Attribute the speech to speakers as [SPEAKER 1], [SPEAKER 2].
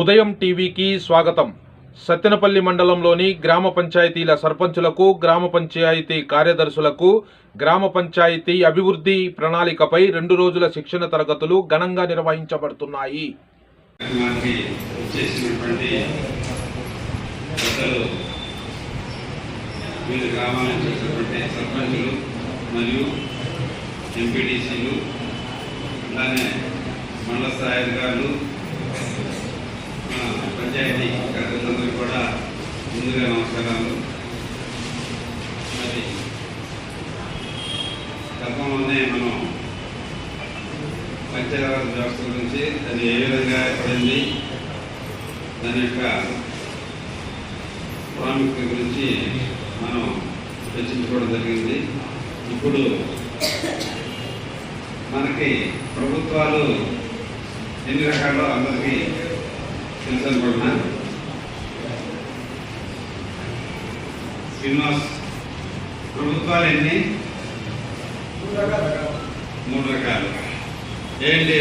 [SPEAKER 1] ఉదయం టీవీకి స్వాగతం. సత్తెనపల్లి మండలంలోని గ్రామ పంచాయతీల సర్పంచులకు గ్రామ పంచాయతీ కార్యదర్శులకు గ్రామ పంచాయతీ అభివృద్ధి ప్రణాళికపై రెండు రోజుల శిక్షణ తరగతులు ఘనంగా నిర్వహించబడుతున్నాయి.
[SPEAKER 2] మరియు ఎంపీటీసీలు అలానే మండల స్థాయి అధికారులు పంచాయతీ కార్యదర్శులందరికీ కూడా ముందుగా నమస్కారాలు. మరి గతంలోనే మనం పంచాయతీ వ్యవస్థ గురించి అది ఏ విధంగా ఏర్పడింది దాని యొక్క ప్రాముఖ్యత గురించి మనం చర్చించుకోవడం జరిగింది. ఇప్పుడు మనకి ప్రభుత్వాలు ఎన్ని రకాలో అందరికీ తెలుసు అనుకుంటున్నా శ్రీనివాస్ ప్రభుత్వాలు ఎన్ని మూడు రకాలు. ఏంటి